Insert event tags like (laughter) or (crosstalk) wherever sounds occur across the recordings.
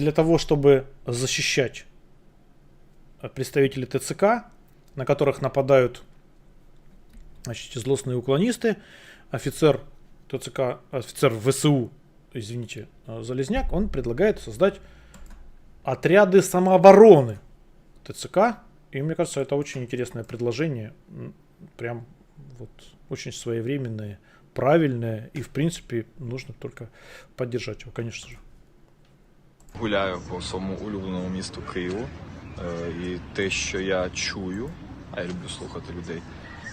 для того, чтобы защищать э, представителей ТЦК, на которых нападают значит, злостные уклонисты, офицер ТЦК, офицер ВСУ, извините, э, Залезняк, он предлагает создать отряды самообороны ТЦК. И мне кажется, это очень интересное предложение. Прям вот очень своевременное, правильное. И, в принципе, нужно только поддержать его, конечно же. Гуляю по своєму улюбленому місту Києву. Е, І те, що я чую, а я люблю слухати людей.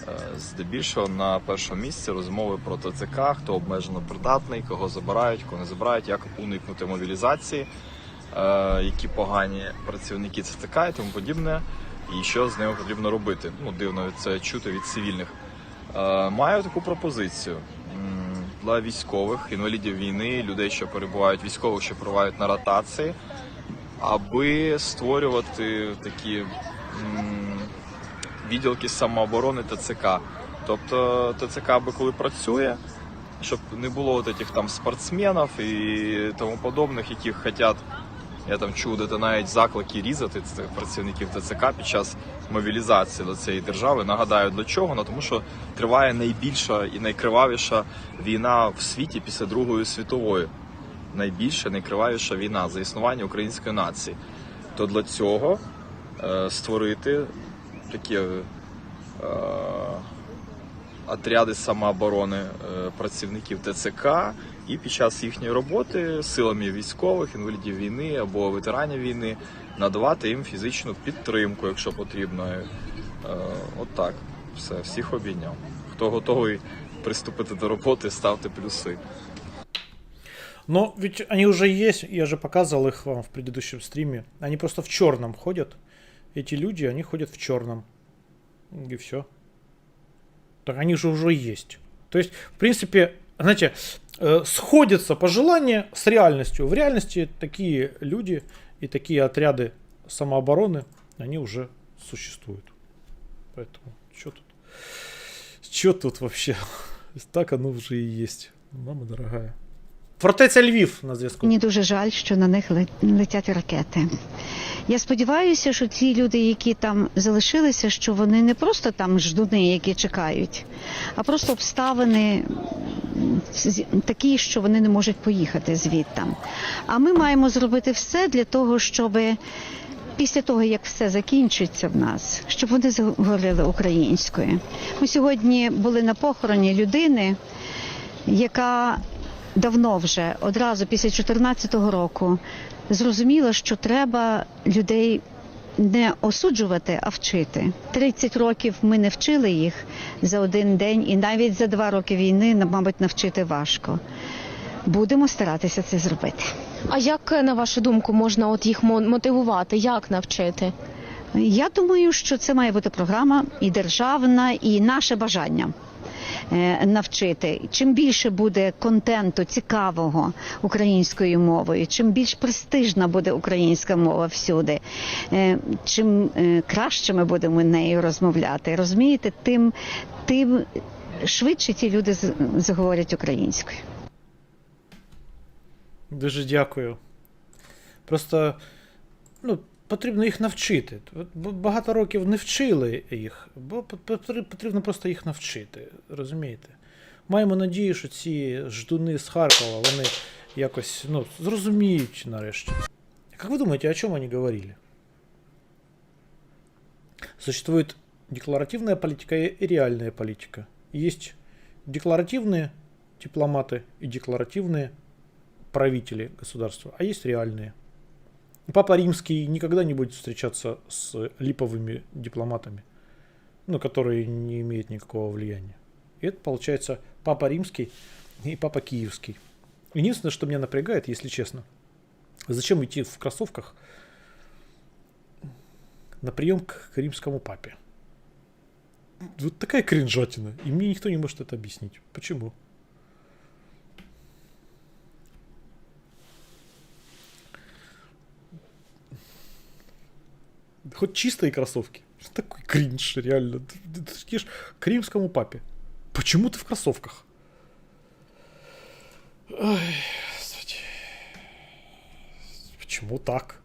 е, Здебільшого на першому місці розмови про ТЦК, хто обмежено придатний, кого забирають, кого не забирають, як уникнути мобілізації, е, які погані працівники ТЦК і тому подібне, і що з ними потрібно робити. Ну, дивно це чути від цивільних. Маю таку пропозицію для військових, інвалідів війни, людей, що перебувають військових, що перебувають на ротації, аби створювати такі відділки самооборони ТЦК. Тобто ТЦК аби коли працює, щоб не було от этих там спортсменів і тому подобних, яких хотять, я там чув, де навіть заклики різати цих працівників ТЦК під час мобілізації до цієї держави. Нагадаю, для чого? Ну тому що триває найбільша і найкривавіша війна в світі після Другої світової. Найбільша, найкривавіша війна за існування української нації. То для цього е, створити такі е, отряди самооборони е, працівників ТЦК і під час їхньої роботи силами військових, інвалідів війни або ветеранів війни надавати їм фізичну підтримку, якщо потрібно. Е, От так. Все, всіх обійняв. Хто готовий приступити до роботи, ставте плюси. Но ведь они уже есть, я же показывал их вам в предыдущем стриме. Они просто в черном ходят. Эти люди, они ходят в черном. И все. Так они же уже есть. То есть, в принципе, знаете, э, сходятся пожелания с реальностью. В реальности такие люди и такие отряды самообороны, они уже существуют. Поэтому, что тут? Что тут вообще? (laughs) Так оно уже и есть. Мама дорогая. Фортеця Львів на зв'язку. Мені дуже жаль, що на них ле- летять ракети. Я сподіваюся, що ті люди, які там залишилися, що вони не просто там ждуни, які чекають, а просто обставини такі, що вони не можуть поїхати звідти. А ми маємо зробити все для того, щоб після того, як все закінчиться в нас, щоб вони заговорили українською. Ми сьогодні були на похороні людини, яка давно вже одразу після 2014 року зрозуміла, що треба людей не осуджувати, а вчити. 30 років ми не вчили їх за один день, і навіть за два роки війни, мабуть, навчити важко. Будемо старатися це зробити. А як, на вашу думку, можна от їх мо- мотивувати? Як навчити? Я думаю, що це має бути програма і державна, і наше бажання. Е, Навчити чим більше буде контенту цікавого українською мовою, чим більш престижна буде українська мова всюди, е, чим е, краще ми будемо нею розмовляти, розумієте, тим, тим швидше ті люди заговорять українською. Дуже дякую. Просто ну, потрібно їх навчити. От б- Багато років не вчили їх, бо пот- потр- потрібно просто їх навчити. Розумієте? Маємо надію, що ці ждуни з Харкова вони якось ну, зрозуміють нарешті. Как вы думаете, о чем они говорили? Существует декларативная политика и реальная политика. Есть декларативные дипломаты и декларативные правители государства, а есть реальные. Папа Римский никогда не будет встречаться с липовыми дипломатами, ну, которые не имеют никакого влияния. И это получается Папа Римский и Папа Киевский. Единственное, что меня напрягает, если честно, зачем идти в кроссовках на прием к римскому папе? Вот такая кринжатина, и мне никто не может это объяснить. Почему? Хоть чистые кроссовки. Что такой кринж, реально. Ты, ты- ты идешь к римскому папе. Почему ты в кроссовках? Ой, господи. Почему так?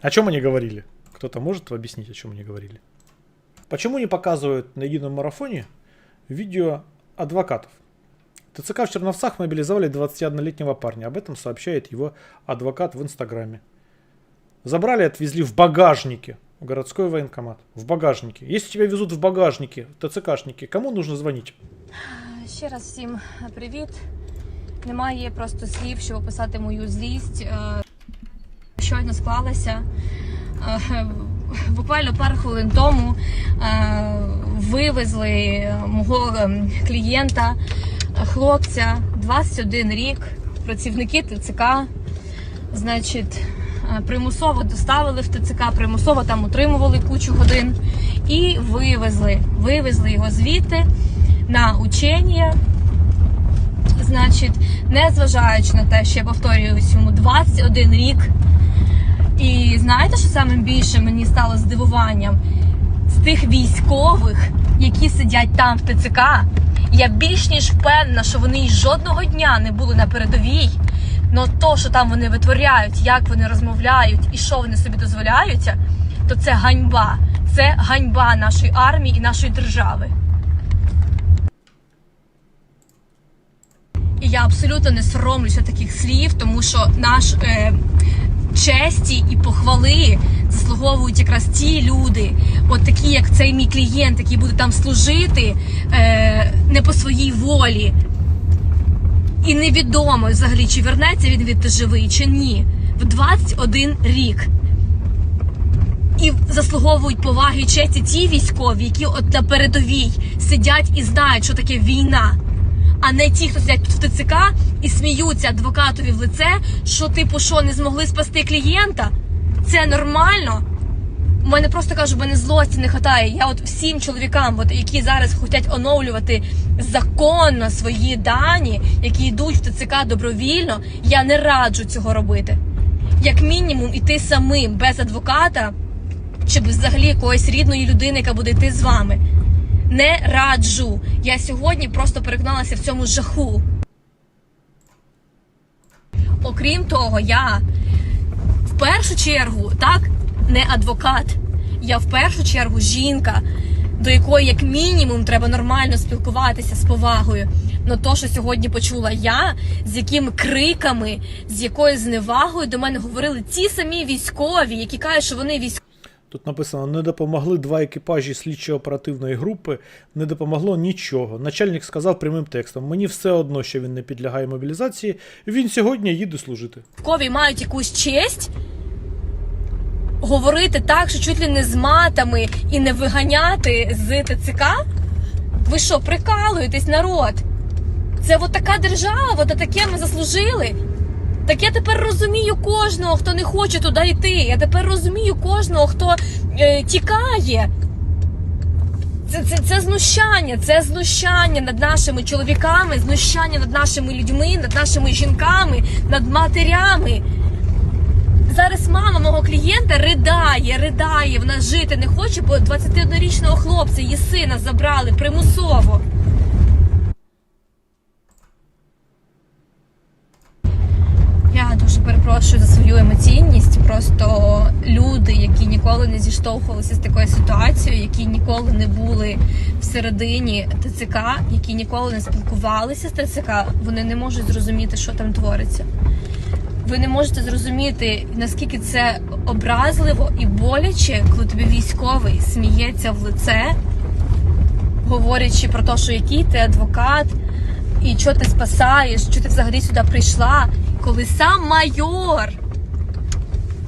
О чем они говорили? Кто-то может объяснить, о чем они говорили? Почему не показывают на едином марафоне видео адвокатов? ТЦК в Черновцах мобилизовали 21-летнего парня. Об этом сообщает его адвокат в Инстаграме. Забрали и отвезли в багажнике. В городской военкомат. В багажнике. Если тебя везут в багажнике, ТЦКшники, кому нужно звонить? Ще раз всім привіт. Немає просто слів, щоб описати мою злість. Е, Щойно склалася. Е, Буквально пару хвилин тому е, вивезли мого ем, клієнта, е, хлопця, 21 рік, працівники ТЦК. Значить, е, примусово доставили в ТЦК, примусово там утримували кучу годин і вивезли. Вивезли його звідти на учення. Значить, незважаючи на те, що я повторююсь йому 21 рік. І знаєте, що саме більше мені стало здивуванням? З тих військових, які сидять там в ТЦК, я більш ніж впевнена, що вони жодного дня не були на передовій. Но то, що там вони витворяють, як вони розмовляють і що вони собі дозволяють, то це ганьба. Це ганьба нашої армії і нашої держави. І я абсолютно не соромлюся таких слів, тому що наш е, честі і похвали заслуговують якраз ті люди, от такі, як цей мій клієнт, який буде там служити е, не по своїй волі. І невідомо взагалі, чи вернеться він від живий, чи ні. В 21 рік. І заслуговують поваги і честі ті військові, які от на передовій сидять і знають, що таке війна а не ті, хто сидять в ТЦК і сміються адвокатові в лице, що типу що не змогли спасти клієнта. Це нормально. У мене просто кажу, мене злості не хватає. Я от всім чоловікам, от, які зараз хочуть оновлювати законно свої дані, які йдуть в ТЦК добровільно, я не раджу цього робити. Як мінімум, іти самим без адвоката, чи взагалі якоїсь рідної людини, яка буде йти з вами. Не раджу. Я сьогодні просто переконалася в цьому жаху. Окрім того, я в першу чергу, так, не адвокат. Я в першу чергу жінка, до якої, як мінімум, треба нормально спілкуватися з повагою. Но то, що сьогодні почула я, з якими криками, з якою зневагою до мене говорили ті самі військові, які кажуть, що вони військові. Тут написано: не допомогли два екіпажі слідчо-оперативної групи, не допомогло нічого. Начальник сказав прямим текстом: мені все одно, що він не підлягає мобілізації, він сьогодні їде служити. військові мають якусь честь говорити так, що чуть ли не з матами і не виганяти з ТЦК? Ви що, прикалуєтесь, народ? Це от така держава, от таке ми заслужили. Так я тепер розумію кожного, хто не хоче туди йти. Я тепер розумію кожного, хто е, тікає. Це, це, це знущання, це знущання над нашими чоловіками, знущання над нашими людьми, над нашими жінками, над матерями. Зараз мама мого клієнта ридає, ридає, вона жити не хоче, бо 21-річного хлопця, її сина забрали примусово. Я дуже перепрошую за свою емоційність. Просто люди, які ніколи не зіштовхувалися з такою ситуацією, які ніколи не були всередині ТЦК, які ніколи не спілкувалися з ТЦК, вони не можуть зрозуміти, що там твориться. Ви не можете зрозуміти, наскільки це образливо і боляче, коли тобі військовий сміється в лице, говорячи про те, що який ти адвокат, і що ти спасаєш, що ти взагалі сюди прийшла, коли сам майор,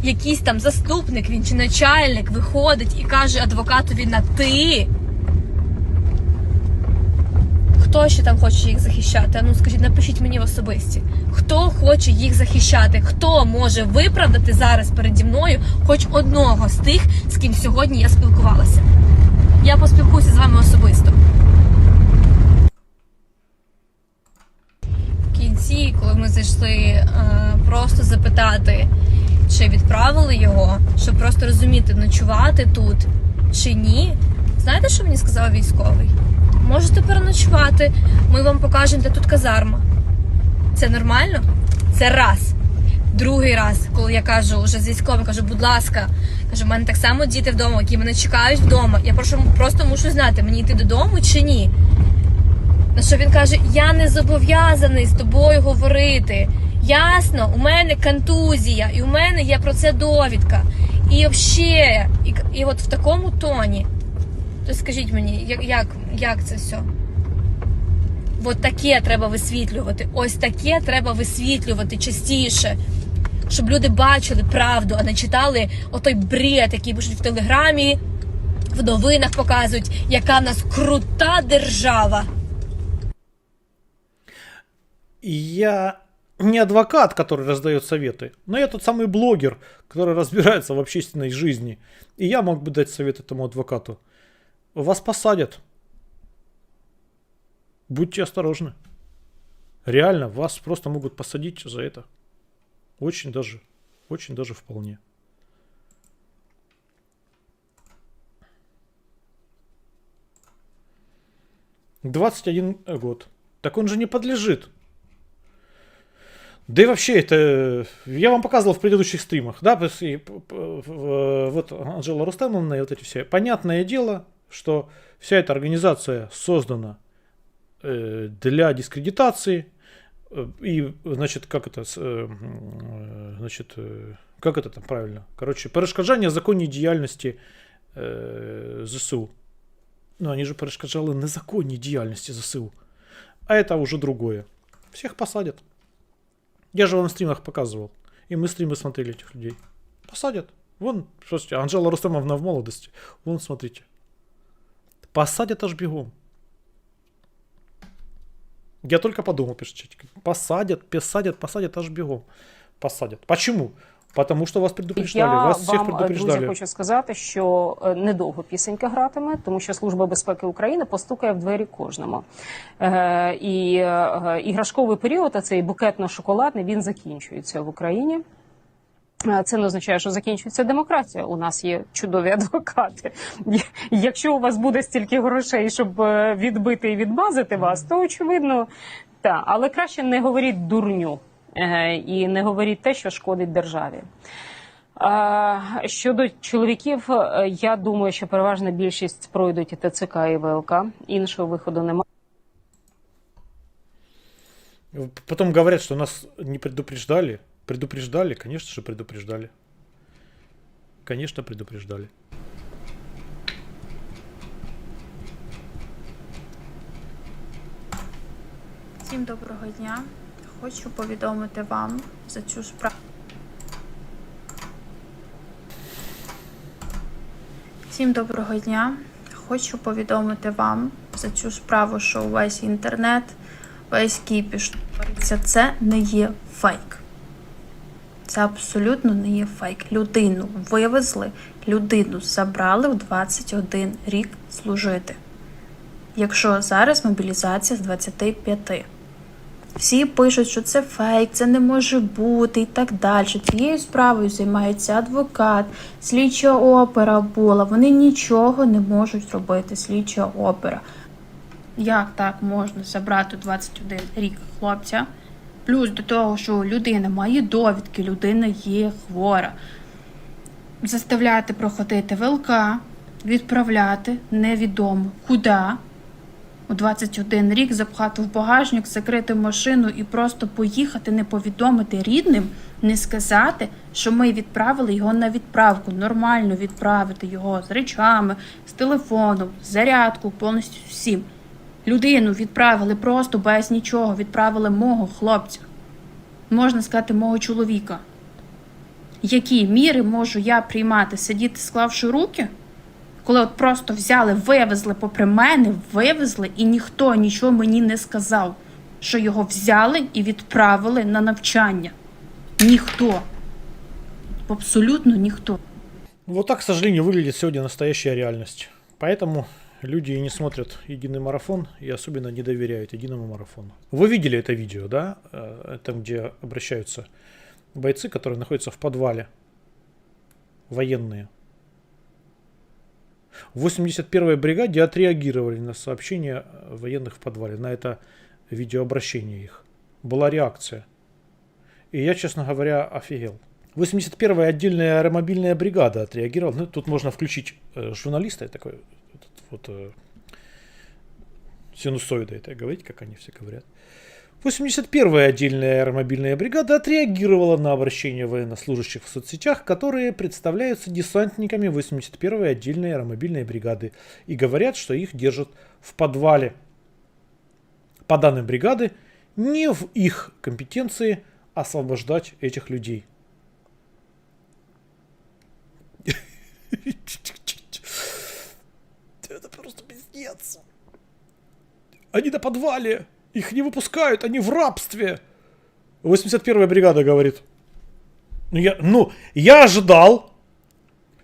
якийсь там заступник він чи начальник виходить і каже адвокатові на ти. Хто ще там хоче їх захищати? А ну скажіть, напишіть мені в особисті. Хто хоче їх захищати? Хто може виправдати зараз переді мною хоч одного з тих, з ким сьогодні я спілкувалася? Я поспілкуюся з вами особисто. В кінці, коли ми зайшли е, просто запитати, чи відправили його, щоб просто розуміти, ночувати тут чи ні. Знаєте, що мені сказав військовий? Можете переночувати, ми вам покажемо, де тут казарма. Це нормально? Це раз. Другий раз, коли я кажу вже з військовим, кажу, будь ласка, кажу, в мене так само діти вдома, які мене чекають вдома. Я прошу, просто мушу знати, мені йти додому чи ні. На що він каже: Я не зобов'язаний з тобою говорити. Ясно, у мене контузія, і у мене є про це довідка. І взагалі, і, і от в такому тоні. То скажіть мені, як, як, як це все? От таке треба висвітлювати. Ось таке треба висвітлювати частіше. Щоб люди бачили правду, а не читали отой бред, який пишуть в телеграмі, в новинах показують, яка в нас крута держава. Я не адвокат, который раздает советы, но я тот самый блогер, который (laughs) разбирается в общественной жизни. И я мог бы дать совет этому адвокату. Вас посадят. Будьте осторожны. Реально, вас просто могут посадить за это. Очень даже, очень даже вполне. Двадцать один год. Так он же не подлежит да и вообще это... Я вам показывал в предыдущих стримах, да, то есть и п- п- в- вот Анжела Рустемовна и вот эти все. Понятное дело, что вся эта организация создана э, для дискредитации э, и, значит, как это, с- э, м, э, значит, э, как это там правильно? Короче, перешкоджання законній діяльності э, ЗСУ. Ну, они же перешкоджали незаконній діяльності ЗСУ. А это уже другое. Всех посадят. Я же вам в стримах показывал. И мы стримы смотрели этих людей. Посадят. Вон, слушайте, Анжела Рустемовна в молодости. Вон, смотрите. Посадят аж бегом. Я только подумал, пишет чатик. Посадят, посадят, посадят аж бегом. Посадят. Почему? Потому что вас предупреждали. Я вас всех вам, друзі, предупреждали. хочу сказати, що е, недовго пісенька гратиме, тому що Служба безпеки України постукає в двері кожному. Е, і е, іграшковий період, а цей букетно-шоколадний, він закінчується в Україні. Е, Це не означає, що закінчується демократія. У нас є чудові (laughs) адвокати. Якщо у вас буде стільки грошей, щоб е, відбити і відмазати вас, то очевидно, так. Але краще не говоріть дурню і не говоріть те, що шкодить державі. Щодо чоловіків, е, я думаю, що переважна більшість пройдуть і ТЦК і ВЛК. Іншого виходу немає. Потом говорят, что нас не предупреждали. Предупреждали, конечно же, предупреждали. Конечно, предупреждали. Всім доброго дня. Хочу повідомити вам за цю справу. Всім доброго дня. Хочу повідомити вам за цю справу, що увесь інтернет, весь кіпіш. Це не є фейк. Це абсолютно не є фейк. Людину вивезли, людину забрали в 21 рік служити. Якщо зараз мобілізація з 25. Всі пишуть, що це фейк, це не може бути і так далі. Цією справою займається адвокат, слідча опера була. Вони нічого не можуть зробити. Слідча опера. Як так можна забрати 21 рік хлопця? Плюс до того, що людина має довідки, людина є хвора. Заставляти проходити ВЛК, відправляти невідомо куди у 21 рік запхати в багажник, закрити машину і просто поїхати, не повідомити рідним, не сказати, що ми відправили його на відправку, нормально відправити його з речами, з телефоном, з зарядку, повністю всім. Людину відправили просто без нічого, відправили мого хлопця, можна сказати, мого чоловіка. Які міри можу я приймати? Сидіти, склавши руки? коли от просто взяли, вивезли попри мене, вивезли, і ніхто нічого мені не сказав, що його взяли і відправили на навчання. Ніхто. Абсолютно ніхто. Вот так, к сожалению, выглядит сегодня настоящая реальность. Поэтому люди и не смотрят единый марафон и особенно не доверяют единому марафону. Вы видели это видео, да? Э, Там, где обращаются бойцы, которые находятся в подвале. Военные. В 81-й бригаде отреагировали на сообщение военных в подвале, на это видеообращение их. Была реакция. И я, честно говоря, офигел. 81-я отдельная аэромобильная бригада отреагировала. Ну, тут можно включить э, журналиста, такой этот вот э, синусоида, это говорить, как они все говорят. 81-я отдельная аэромобильная бригада отреагировала на обращение военнослужащих в соцсетях, которые представляются десантниками 81-й отдельной аэромобильной бригады и говорят, что их держат в подвале. По данным бригады, не в их компетенции освобождать этих людей. (laughs) Это просто пиздец. Они на подвале. Их не выпускают, они в рабстве. 81-я бригада говорит. Ну я, ну, я ожидал,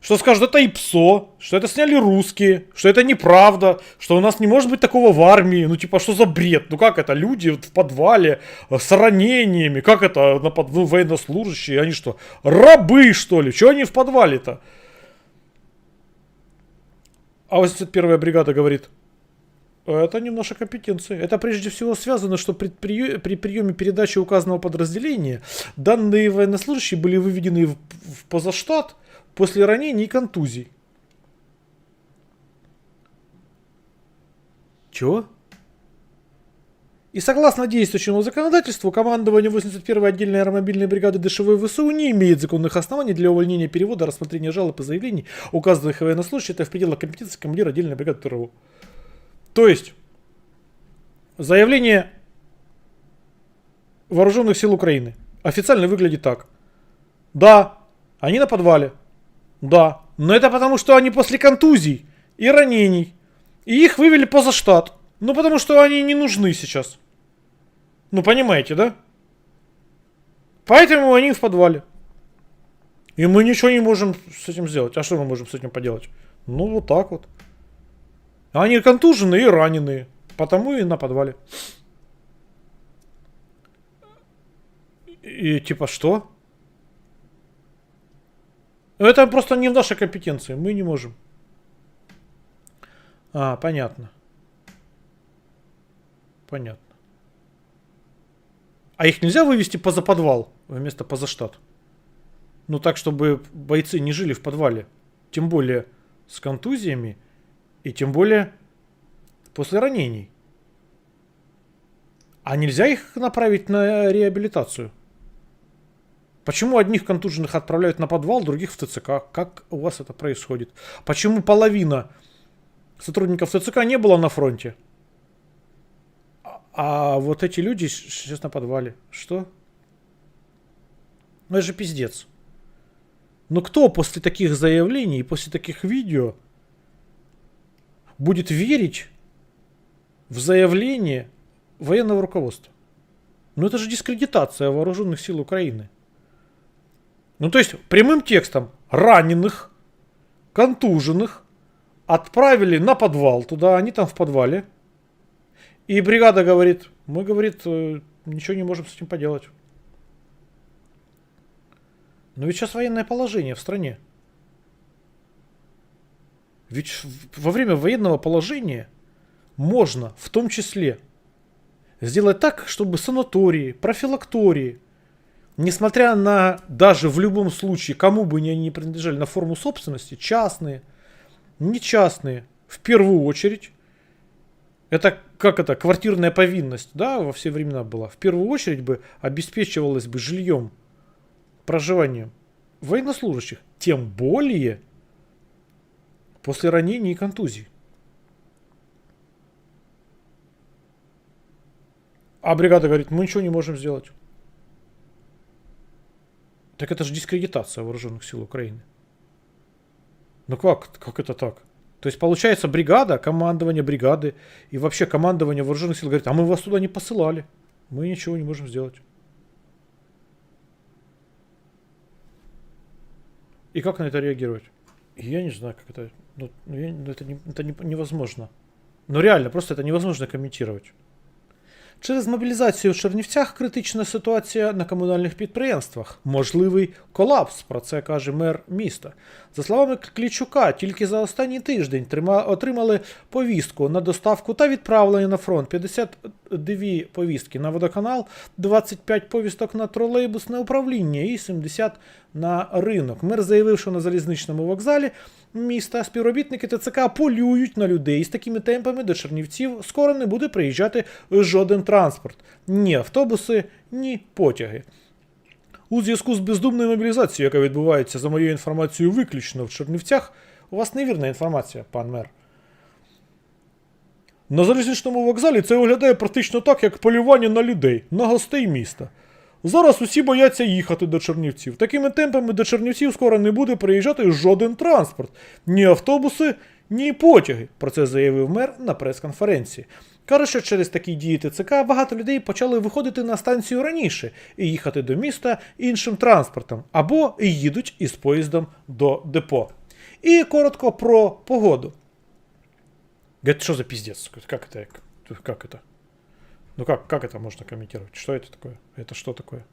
что скажут, это ИПСО, что это сняли русские, что это неправда, что у нас не может быть такого в армии. Ну, типа, что за бред? Ну, как это? Люди в подвале э, с ранениями. Как это? Ну, военнослужащие? Они что, рабы, что ли? Чего они в подвале-то? А 81-я бригада говорит, это не в нашей компетенции. Это прежде всего связано, что при, приё- при приеме передачи указанного подразделения данные военнослужащие были выведены в, в позаштат после ранений и контузий. Чего? И согласно действующему законодательству, командование 81-й отдельной аэромобильной бригады ДШВ ВСУ не имеет законных оснований для увольнения перевода, рассмотрения жалоб и заявлений, указанных военнослужащих, это в пределах компетенции командира отдельной бригады ТРО. То есть, заявление вооруженных сил Украины официально выглядит так. Да, они на подвале. Да, но это потому, что они после контузий и ранений. И их вывели поза штат. Ну, потому что они не нужны сейчас. Ну, понимаете, да? Поэтому они в подвале. И мы ничего не можем с этим сделать. А что мы можем с этим поделать? Ну, вот так вот. Они контуженные и раненые. Потому и на подвале. И типа что? Это просто не в нашей компетенции. Мы не можем. А, понятно. Понятно. А их нельзя вывести поза подвал вместо поза штат? Ну так, чтобы бойцы не жили в подвале. Тем более с контузиями и тем более после ранений. А нельзя их направить на реабилитацию? Почему одних контуженных отправляют на подвал, других в ТЦК? Как у вас это происходит? Почему половина сотрудников ТЦК не было на фронте? А- А вот эти люди сейчас на подвале. Что? Ну это же пиздец. Ну кто после таких заявлений после таких видео будет верить в заявление военного руководства? Ну это же дискредитация вооруженных сил Украины. Ну то есть прямым текстом раненых, контуженных отправили на подвал туда, они там в подвале. И бригада говорит, мы, говорит, э, ничего не можем с этим поделать. Но ведь сейчас военное положение в стране. Ведь во время военного положения можно в том числе сделать так, чтобы санатории, профилактории, несмотря на даже в любом случае, кому бы они ни принадлежали на форму собственности, частные, не частные, в первую очередь, это как это, квартирная повинность, да, во все времена была, в первую очередь бы обеспечивалась бы жильем, проживанием военнослужащих, тем более после ранений и контузий. А бригада говорит, мы ничего не можем сделать. Так это же дискредитация вооруженных сил Украины. Ну как, как это так? То есть получается бригада, командование бригады и вообще командование вооруженных сил говорит, а мы вас туда не посылали. Мы ничего не можем сделать. И как на это реагировать? Я не знаю, как это... Ну, ну, я- ну, это, не- это не- невозможно. Ну реально, просто это невозможно коментувати. Через мобілізацію в Чернівцях критична ситуація на комунальних підприємствах. Можливий колапс, про це каже мер міста. За словами Клічука, тільки за останній тиждень отримали повістку на доставку та відправлення на фронт 52 повістки на водоканал, 25 повісток на тролейбусне управління і 70 на ринок. Мер заявив, що на залізничному вокзалі міста співробітники ТЦК полюють на людей. З такими темпами до Чернівців скоро не буде приїжджати жоден транспорт. Ні автобуси, ні потяги. У зв'язку з бездумною мобілізацією, яка відбувається за моєю інформацією виключно в Чернівцях, у вас невірна інформація, пан мер. На залізничному вокзалі це виглядає практично так, як полювання на людей, на гостей міста. Зараз усі бояться їхати до Чернівців. Такими темпами до Чернівців скоро не буде приїжджати жоден транспорт, ні автобуси, ні потяги. Про це заявив мер на прес-конференції. Каже, що через такі дії ТЦК багато людей почали виходити на станцію раніше і їхати до міста іншим транспортом, або їдуть із поїздом до депо. І коротко про погоду. Говорит, что за пиздец? Как это? Как это? Ну как, как это можно комментировать? Что это такое? Это что такое?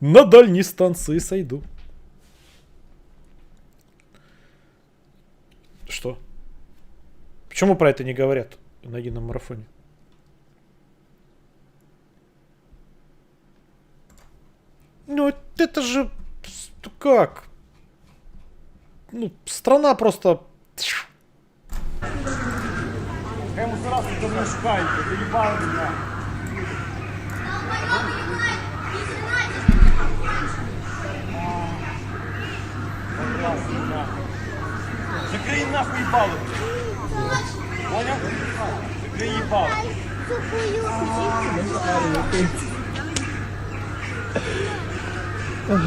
На дальней станции сойду. Что? Почему про это не говорят на едином марафоне? Ну, это же... Как? Ну, страна просто... Закрий нахуй ебало. Понял? Закрий ебало. Что,